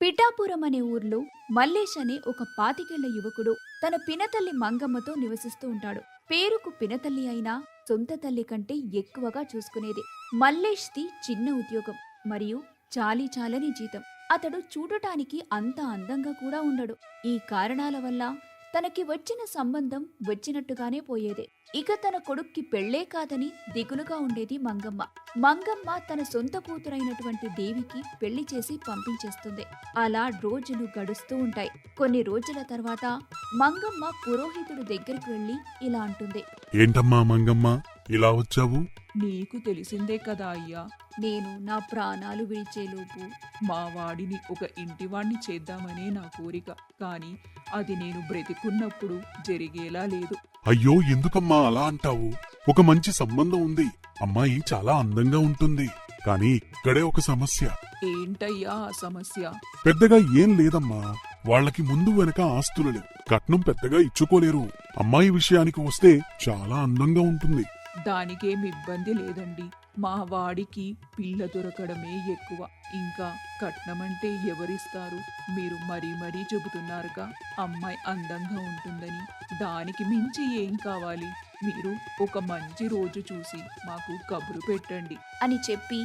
పిఠాపురం అనే ఊర్లో మల్లేష్ అనే ఒక పాతికేళ్ళ యువకుడు తన పినతల్లి మంగమ్మతో నివసిస్తూ ఉంటాడు. పేరుకు పినతల్లి అయినా సొంత తల్లి కంటే ఎక్కువగా చూసుకునేది మల్లేష్ది చిన్న ఉద్యోగం మరియు చాలీ చాలని జీతం. అతడు చూడటానికి అంత అందంగా కూడా ఉండడు. ఈ కారణాల వల్ల తనకి వచ్చిన సంబంధం వచ్చినట్టుగానే పోయేది. ఇక తన కొడుక్కి పెళ్ళే కాదని దిగులుగా ఉండేది మంగమ్మ. మంగమ్మ తన సొంత కూతురైనటువంటి దేవికి పెళ్ళి చేసి పంపించేస్తుంది. అలా రోజులు గడుస్తూ ఉంటాయి. కొన్ని రోజుల తర్వాత మంగమ్మ పురోహితుడి దగ్గరికి వెళ్ళి ఇలా అంటుంది. ఏంటమ్మా మంగమ్మ? ఇలా వచ్చావు? నీకు తెలిసిందే కదా అయ్యా. నేను నా ప్రాణాలు విడిచేలోపు మా వాడిని ఒక ఇంటివాణ్ణి చేద్దామనే నా కోరిక. కాని అది నేను బ్రతికున్నప్పుడు జరిగేలా లేదు. అయ్యో ఎందుకమ్మా అలా అంటావు? ఒక మంచి సంబంధం ఉంది. అమ్మాయి చాలా అందంగా ఉంటుంది. కానీ ఇక్కడే ఒక సమస్య. ఏంటయ్యా ఆ సమస్య? పెద్దగా ఏం లేదమ్మా. వాళ్ళకి ముందు వెనక ఆస్తులు లేవు. కట్నం పెద్దగా ఇచ్చుకోలేరు. అమ్మాయి విషయానికి వస్తే చాలా అందంగా ఉంటుంది. దానికేం ఇబ్బంది లేదండి. మా వాడికి పిల్ల దొరకడమే ఎక్కువ. ఇంకా కట్నమంటే ఎవరిస్తారు? మీరు మరీ మరీ చెబుతున్నారుగా. అమ్మాయి అందంగా ఉంటుందని. దానికి మించి ఏం కావాలి? మీరు ఒక మంచి రోజు చూసి మాకు కబురు పెట్టండి. అని చెప్పి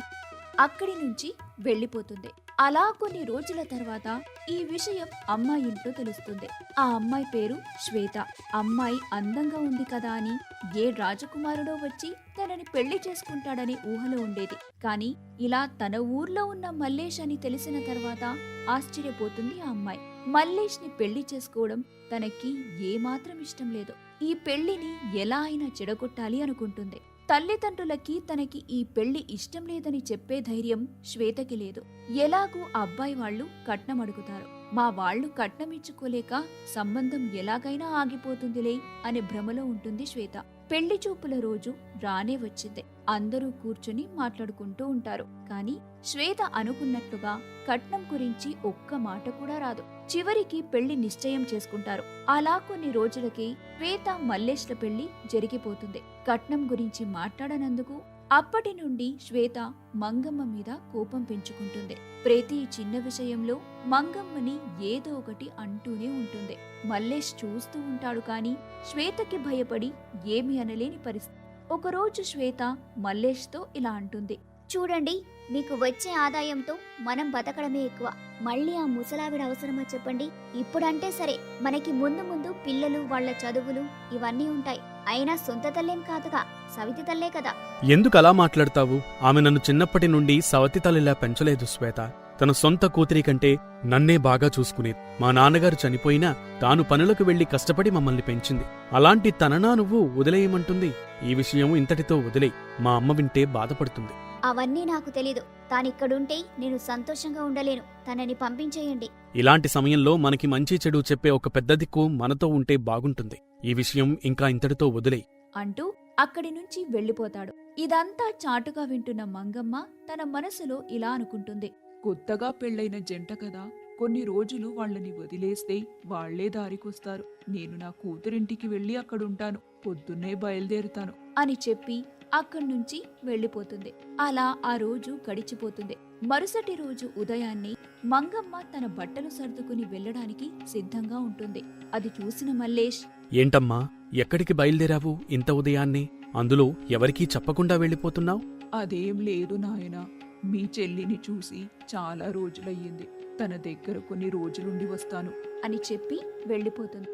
అక్కడి నుంచి వెళ్ళిపోతుంది. అలా కొన్ని రోజుల తర్వాత ఈ విషయం అమ్మాయి ఇంట్లో తెలుస్తుంది. ఆ అమ్మాయి పేరు శ్వేత. అమ్మాయి అందంగా ఉంది కదా అని ఏ రాజకుమారుడో వచ్చి తనని పెళ్ళి చేసుకుంటాడని ఊహలో ఉండేది. కానీ ఇలా తన ఊర్లో ఉన్న మల్లేష్ అని తెలిసిన తర్వాత ఆశ్చర్యపోతుంది ఆ అమ్మాయి. మల్లేష్ని పెళ్ళి చేసుకోవడం తనకి ఏమాత్రం ఇష్టం లేదు. ఈ పెళ్ళిని ఎలా అయినా చెడగొట్టాలి అనుకుంటుంది. తల్లిదండ్రులకి తనకి ఈ పెళ్ళి ఇష్టం లేదని చెప్పే ధైర్యం శ్వేతకి లేదు. ఎలాగూ అబ్బాయి వాళ్ళు కట్నం అడుగుతారు. మా వాళ్ళు కట్నం ఇచ్చుకోలేక సంబంధం ఎలాగైనా ఆగిపోతుందిలే అనే భ్రమలో ఉంటుంది శ్వేత. పెళ్ళి చూపుల రోజు రానే వచ్చింది. అందరూ కూర్చుని మాట్లాడుకుంటూ ఉంటారు. కానీ శ్వేత అనుకున్నట్లుగా కట్నం గురించి ఒక్క మాట కూడా రాదు. చివరికి పెళ్ళి నిశ్చయం చేసుకుంటారు. అలా కొన్ని రోజులకి శ్వేత మల్లేష్ల పెళ్ళి జరిగిపోతుంది. కట్నం గురించి మాట్లాడనందుకు అప్పటి నుండి శ్వేత మంగమ్మ మీద కోపం పెంచుకుంటుంది. ప్రతి చిన్న విషయంలో మంగమ్మని ఏదో ఒకటి అంటూనే ఉంటుంది. మల్లేష్ చూస్తూ ఉంటాడు కానీ శ్వేతకి భయపడి ఏమి అనలేని పరిస్థితి. ఒకరోజు శ్వేత మల్లేష్తో ఇలా అంటుంది. చూడండి మీకు వచ్చే ఆదాయంతో మనం బతకడమే ఎక్కువ. మళ్ళీ ఆ ముసలావిడ అవసరమా చెప్పండి? ఇప్పుడంటే సరే మనకి ముందు ముందు పిల్లలు వాళ్ళ చదువులు ఇవన్నీ ఉంటాయి. అయినా సొంత తల్లేం కాదుగా సవితి తల్లే కదా. ఎందుకు అలా మాట్లాడతావు? ఆమె నన్ను చిన్నప్పటి నుండి సవతి తల్లిలా పెంచలేదు శ్వేత. తన సొంత కూతురి కంటే నన్నే బాగా చూసుకునేది మా నాన్నగారు చనిపోయినా తాను పనులకు వెళ్ళి కష్టపడి మమ్మల్ని పెంచింది. అలాంటి తననా నువ్వు వదిలేయమంటుంది? ఈ విషయం ఇంతటితో వదిలేయ్. మా అమ్మ వింటే బాధపడుతుంది. అవన్నీ నాకు తెలీదు. తానిక్కడుంటే నేను సంతోషంగా ఉండలేను. తనని పంపించేయండి. ఇలాంటి సమయంలో మనకి మంచి చెడు చెప్పే ఒక పెద్ద దిక్కు మనతో ఉంటే బాగుంటుంది. ఈ విషయం ఇంకా ఇంతటితో వదిలేయ్. అంటూ అక్కడి నుంచి వెళ్ళిపోతాడు. ఇదంతా చాటుగా వింటున్న మంగమ్మ తన మనసులో ఇలా అనుకుంటుంది. కొత్తగా పెళ్ళైన జంట కదా కొన్ని రోజులు వాళ్ళని వదిలేస్తే వాళ్ళే దారికొస్తారు. నేను నా కూతురింటికి వెళ్ళి అక్కడుంటాను పొద్దున్నే బయలుదేరుతాను. అని చెప్పి అక్కడి నుంచి వెళ్ళిపోతుంది. అలా ఆ రోజు గడిచిపోతుంది. మరుసటి రోజు ఉదయాన్నే మంగమ్మ తన బట్టలు సర్దుకుని వెళ్ళడానికి సిద్ధంగా ఉంటుంది. అది చూసిన మల్లేష్ ఏంటమ్మా ఎక్కడికి బయలుదేరావు ఇంత ఉదయాన్నే? అందులో ఎవరికీ చెప్పకుండా వెళ్ళిపోతున్నావు? అదేం లేదు నాయనా. మీ చెల్లిని చూసి చాలా రోజులయ్యింది. తన దగ్గర కొన్ని రోజులుండి వస్తాను. అని చెప్పి వెళ్ళిపోతుంది.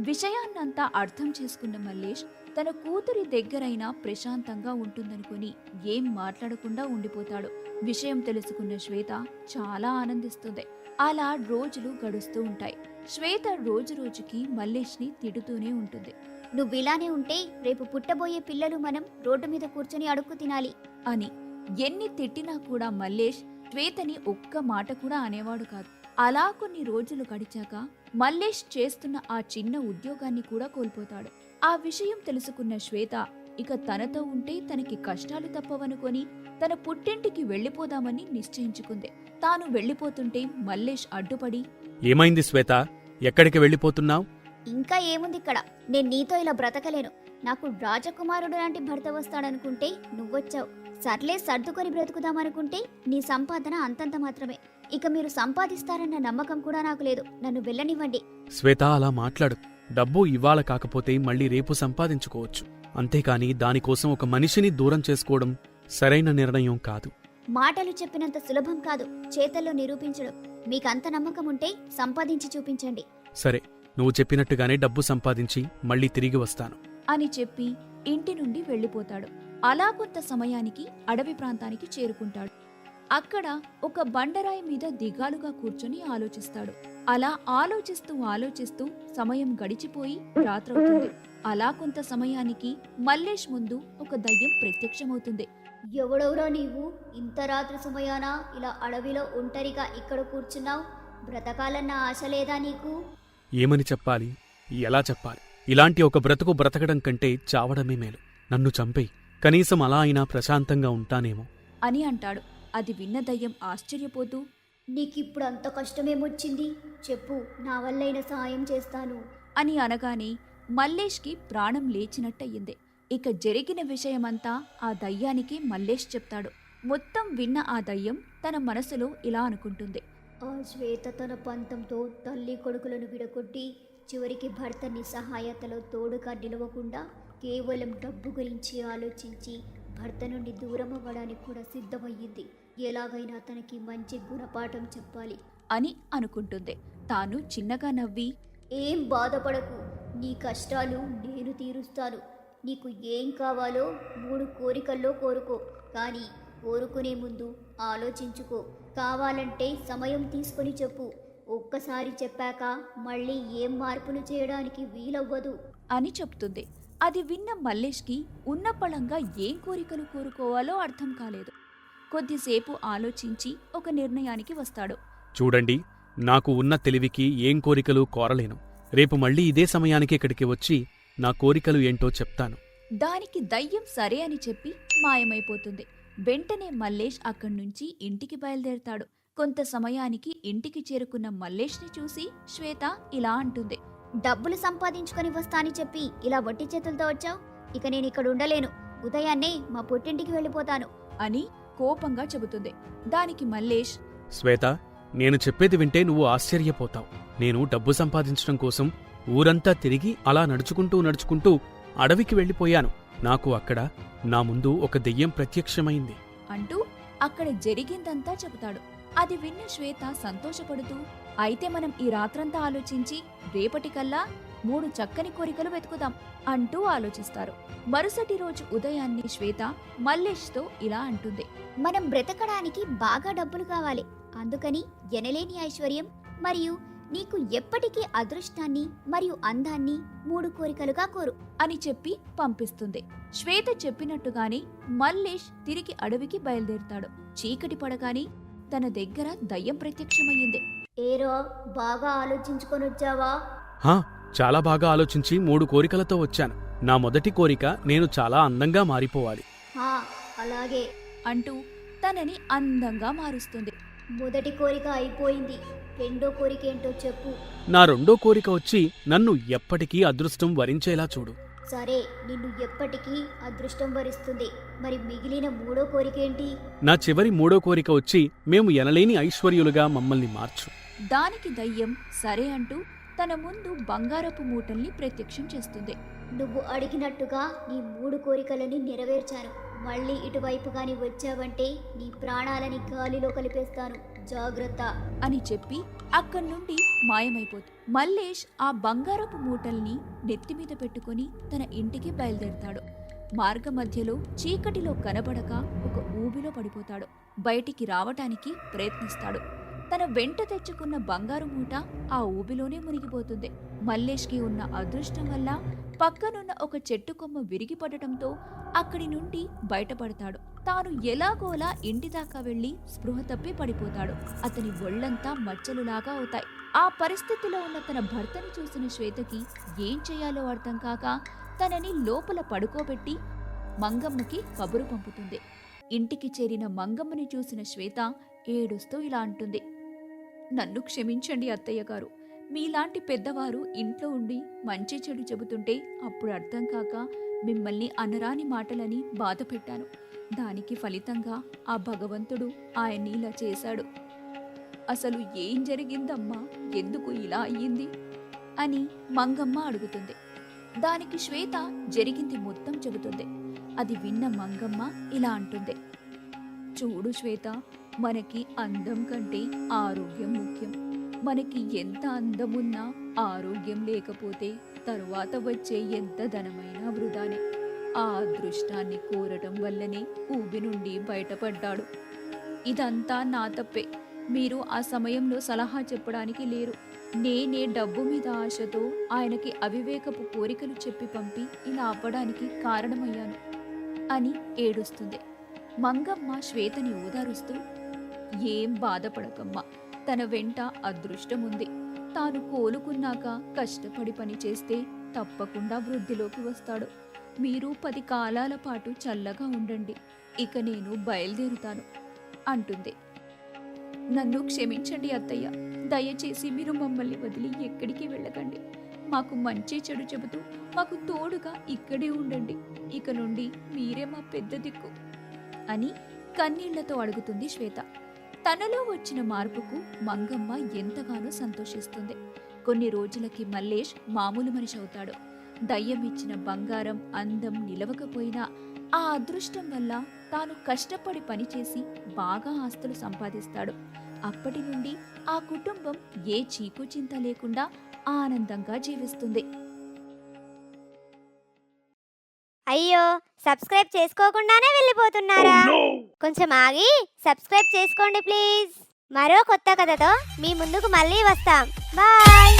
విషయాన్నంతా అర్థం చేసుకున్న మల్లేష్ తన కూతురి దగ్గరైనా ప్రశాంతంగా ఉంటుందనుకుని ఏం మాట్లాడకుండా ఉండిపోతాడు. విషయం తెలుసుకున్న శ్వేత చాలా ఆనందిస్తుంది. అలా రోజులు గడుస్తూ ఉంటాయి. శ్వేత రోజు రోజుకి మల్లేష్ని తిడుతూనే ఉంటుంది. నువ్విలానే ఉంటే రేపు పుట్టబోయే పిల్లలు మనం రోడ్డు మీద కూర్చొని అడుక్కు తినాలి అని. ఎన్ని తిట్టినా కూడా మల్లేష్ శ్వేతని ఒక్క మాట కూడా అనేవాడు కాదు. అలా కొన్ని రోజులు గడిచాక మల్లేష్ చేస్తున్న ఆ చిన్న ఉద్యోగాన్ని కూడా కోల్పోతాడు. ఆ విషయం తెలుసుకున్న శ్వేత ఇక తనతో ఉంటే తనకి కష్టాలు తప్పవనుకొని తన పుట్టింటికి వెళ్ళిపోదామని నిశ్చయించుకుంది. తాను వెళ్ళిపోతుంటే మల్లేష్ అడ్డుపడి ఏమైంది శ్వేత? ఎక్కడికి వెళ్ళిపోతున్నావు? ఇంకా ఏముంది ఇక్కడ? నేను నీతో ఇలా బ్రతకలేను. నాకు రాజకుమారుడు లాంటి భర్త వస్తాడనుకుంటే నువ్వొచ్చావు. సర్లే సర్దుకొని బ్రతుకుదామనుకుంటే నీ సంపాదన అంతంత మాత్రమే. ఇక మీరు సంపాదిస్తారన్న నమ్మకం కూడా నాకు లేదు. నన్ను వెళ్ళనివ్వండి. శ్వేత అలా మాట్లాడు. డబ్బు ఇవాళ కాకపోతే మళ్ళీ రేపు సంపాదించుకోవచ్చు. అంతేకాని దానికోసం ఒక మనిషిని దూరం చేసుకోవడం సరైన నిర్ణయం కాదు. మాటలు చెప్పినంత సులభం కాదు. చేతల్లో నిరూపించడం. మీకంత నమ్మకం ఉంటే సంపాదించి చూపించండి. సరే నువ్వు చెప్పినట్టుగానే డబ్బు సంపాదించి మళ్ళీ తిరిగి వస్తాను. అని చెప్పి ఇంటి నుండి వెళ్ళిపోతాడు. అలా కొంత సమయానికి అడవి ప్రాంతానికి చేరుకుంటాడు. అక్కడ ఒక బండరాయి మీద దిగాలుగా కూర్చొని ఆలోచిస్తాడు. అలా ఆలోచిస్తూ ఆలోచిస్తూ సమయం గడిచిపోయి రాత్రవుతుంది. అలా కొంత సమయానికి మల్లేష్ ముందు ఒక దయ్యం ప్రత్యక్షమవుతుంది. ఎవడెవరో నీవు? ఇంత రాత్రి సమయాన ఇలా అడవిలో ఒంటరిగా ఇక్కడ కూర్చున్నావు? బ్రతకాలన్న ఆశ లేదా నీకు? ఏమని చెప్పాలి? ఎలా చెప్పాలి? ఇలాంటి ఒక బ్రతుకు బ్రతకడం కంటే చావడమే మేలు. నన్ను చంపేయి. కనీసం అలా అయినా ప్రశాంతంగా ఉంటానేమో. అని అంటాడు. అది విన్న దయ్యం ఆశ్చర్యపోతూ నీకిప్పుడు అంత కష్టమేమొచ్చింది? చెప్పు నా వల్లైన సహాయం చేస్తాను. అని అనగానే మల్లేష్కి ప్రాణం లేచినట్టయింది. ఇక జరిగిన విషయమంతా ఆ దయ్యానికి మల్లేష్ చెప్తాడు. మొత్తం విన్న ఆ దయ్యం తన మనసులో ఇలా అనుకుంటుంది. ఆ శ్వేత తన పంతంతో తల్లి కొడుకులను విడగొట్టి చివరికి భర్త నిస్సహాయతలో తోడుగా నిలవకుండా కేవలం డబ్బు గురించి ఆలోచించి భర్త నుండి దూరం అవ్వడానికి కూడా సిద్ధమయ్యింది. ఎలాగైనా తనకి మంచి గుణపాఠం చెప్పాలి. అని అనుకుంటుంది. తాను చిన్నగా నవ్వి ఏం బాధపడకు నీ కష్టాలు నేను తీరుస్తాను. నీకు ఏం కావాలో మూడు కోరికల్లో కోరుకో కానీ కోరుకునే ముందు ఆలోచించుకో. కావాలంటే సమయం తీసుకొని చెప్పు. ఒక్కసారి చెప్పాక మళ్ళీ ఏం మార్పులు చేయడానికి వీలవ్వదు. అని చెప్తుంది. అది విన్న మల్లేష్కి ఉన్న పళంగా ఏం కోరికలు కోరుకోవాలో అర్థం కాలేదు. కొద్దిసేపు ఆలోచించి ఒక నిర్ణయానికి వస్తాడు. చూడండి నాకు ఉన్న తెలివికి ఏం కోరికలు కోరలేను. రేపు మళ్ళీ ఇదే సమయానికి ఇక్కడికి వచ్చి నా కోరికలు ఏంటో చెప్తాను. దానికి దయ్యం సరే అని చెప్పి మాయమైపోతుంది. వెంటనే మల్లేష్ అక్కడి నుంచి ఇంటికి బయలుదేరతాడు. కొంత సమయానికి ఇంటికి చేరుకున్న మల్లేష్ని చూసి శ్వేత ఇలా అంటుంది. డబ్బులు సంపాదించుకొని వస్తా అని చెప్పి ఇలా వట్టి చేతులతో వచ్చావు? ఇక నేను ఇక్కడ ఉండలేను. ఉదయాన్నే మా పుట్టింటికి వెళ్ళిపోతాను. అని కోపంగా చెబుతుంది. దానికి మల్లేష్ శ్వేత నేను చెప్పేది వింటే నువ్వు ఆశ్చర్యపోతావు. నేను డబ్బు సంపాదించడం కోసం ఊరంతా తిరిగి అలా నడుచుకుంటూ నడుచుకుంటూ అడవికి వెళ్ళిపోయాను. నాకు అక్కడ నా ముందు ఒక దెయ్యం ప్రత్యక్షమైంది. అంటూ అక్కడ జరిగిందంతా చెబుతాడు. అది విన్న శ్వేత సంతోషపడుతూ అయితే మనం ఈ రాత్రంతా ఆలోచించి రేపటికల్లా మూడు చక్కని కోరికలు వెతుకుదాం అంటూ ఆలోచిస్తారు. మరుసటి రోజు ఉదయాన్నే శ్వేత మల్లేష్తో ఇలా అంటుంది. మనం బ్రతకడానికి బాగా డబ్బులు కావాలి. అందుకని ఎనలేని ఐశ్వర్యం మరియు నీకు ఎప్పటికీ అదృష్టాన్ని మరియు అందాన్ని మూడు కోరికలుగా కోరు అని చెప్పి పంపిస్తుంది. శ్వేత చెప్పినట్టుగానే మల్లేష్ తిరిగి అడవికి బయలుదేరుతాడు. చీకటి పడగానే తన దగ్గర దయ్యం ప్రత్యక్షమయ్యింది. ఏరో బాగా ఆలోచించుకొని వచ్చావా? హా చాలా బాగా ఆలోచించి మూడు కోరికలతో వచ్చాను. నా మొదటి కోరిక నేను చాలా అందంగా మారిపోవాలి. హా అలాగే. అంటూ తనని అందంగా మారుస్తుంది. మొదటి కోరిక అయిపోయింది. రెండో కోరిక ఏంటో చెప్పు. నా రెండో కోరిక వచ్చి నన్ను ఎప్పటికీ అదృష్టం వరించేలా చూడు. సరే నిన్ను ఎప్పటికీ అదృష్టం వరిస్తుంది. మరి మిగిలిన మూడో కోరిక ఏంటి? నా చివరి మూడో కోరిక వచ్చి మేము ఎనలేని ఐశ్వర్యులుగా మమ్మల్ని మార్చు. దానికి దయ్యం సరే అంటూ తన ముందు బంగారపు మూటల్ని ప్రత్యక్షం చేస్తుంది. నువ్వు అడిగినట్టుగా నీ మూడు కోరికలని నెరవేర్చాను. మళ్ళీ ఇటువైపు కానీ వచ్చావంటే నీ ప్రాణాలని గాలిలో కలిపేస్తాను. జాగ్రత్త. అని చెప్పి అక్కడి నుండి మాయమైపోతుంది మల్లేష్ ఆ బంగారపు మూటల్ని నెత్తిమీద పెట్టుకొని తన ఇంటికి బయలుదేరతాడు. మార్గ మధ్యలో చీకటిలో కనబడక ఒక ఊబిలో పడిపోతాడు. బయటికి రావటానికి ప్రయత్నిస్తాడు. తన వెంట తెచ్చుకున్న బంగారు మూట ఆ ఊబిలోనే మునిగిపోతుంది. మల్లేష్కి ఉన్న అదృష్టం వల్ల పక్కనున్న ఒక చెట్టు కొమ్మ విరిగిపడటంతో అక్కడి నుండి బయటపడతాడు. తాను ఎలాగోలా ఇంటి దాకా వెళ్ళి స్పృహ తప్పి పడిపోతాడు. అతని ఒళ్ళంతా మచ్చలులాగా అవుతాయి. ఆ పరిస్థితిలో ఉన్న తన భర్తను చూసిన శ్వేతకి ఏం చేయాలో అర్థం కాక తనని లోపల పడుకోబెట్టి మంగమ్మకి కబురు పంపుతుంది. ఇంటికి చేరిన మంగమ్మని చూసిన శ్వేత ఏడుస్తూ ఇలా అంటుంది. నన్ను క్షమించండి అత్తయ్య గారు. మీలాంటి పెద్దవారు ఇంట్లో ఉండి మంచి చెడు చెబుతుంటే అప్పుడు అర్థం కాక మిమ్మల్ని అనరాని మాటలని బాధ పెట్టాను. దానికి ఫలితంగా ఆ భగవంతుడు ఆయన్ని ఇలా చేశాడు. అసలు ఏం జరిగిందమ్మా? ఎందుకు ఇలా అయ్యింది? అని మంగమ్మ అడుగుతుంది. దానికి శ్వేత జరిగింది మొత్తం చెబుతుంది. అది విన్న మంగమ్మ ఇలా అంటుంది. చూడు శ్వేత మనకి అందం కంటే ఆరోగ్యం ముఖ్యం. మనకి ఎంత అందమున్నా ఆరోగ్యం లేకపోతే తరువాత వచ్చే ఎంత ధనమైనా వృధానే. ఆ అదృష్టాన్ని కోరటం వల్లనే ఊబి నుండి బయటపడ్డాడు. ఇదంతా నా తప్పే. మీరు ఆ సమయంలో సలహా చెప్పడానికి లేరు. నేనే డబ్బు మీద ఆశతో ఆయనకి అవివేకపు కోరికలు చెప్పి పంపి ఇలా అవ్వడానికి కారణమయ్యాను అని ఏడుస్తుంది. మంగమ్మ శ్వేతని ఓదారుస్తూ ఏం బాధపడకమ్మా. తన వెంట అదృష్టముంది. తాను కోలుకున్నాక కష్టపడి పని చేస్తే తప్పకుండా వృద్ధిలోకి వస్తాడు. మీరు పది కాలాల పాటు చల్లగా ఉండండి. ఇక నేను బయలుదేరుతాను అంటుంది. నన్ను క్షమించండి అత్తయ్య. దయచేసి మీరు మమ్మల్ని వదిలి ఎక్కడికి వెళ్ళకండి. మాకు మంచి చెడు చెబుతూ మాకు తోడుగా ఇక్కడే ఉండండి. ఇక నుండి మీరే మా పెద్ద దిక్కు అని కన్నీళ్ళతో అడుగుతుంది శ్వేత. తనలో వచ్చిన మార్పుకు మంగమ్మ ఎంతగానో సంతోషిస్తుంది. కొన్ని రోజులకి మల్లేష్ మామూలు మనిషి అవుతాడు. దయ్యం ఇచ్చిన బంగారం అందం నిలవకపోయినా ఆ అదృష్టం వల్ల తాను కష్టపడి పనిచేసి బాగా ఆస్తులు సంపాదిస్తాడు. అప్పటి నుండి ఆ కుటుంబం ఏ చీకు చింత లేకుండా ఆనందంగా జీవిస్తుంది. అయ్యో సబ్స్క్రైబ్ చేసుకోకుండానే వెళ్ళిపోతున్నారా? కొంచెం ఆగి సబ్స్క్రైబ్ చేసుకోండి ప్లీజ్. మరో కొత్త కథతో మీ ముందుకు మళ్ళీ వస్తాం. బాయ్!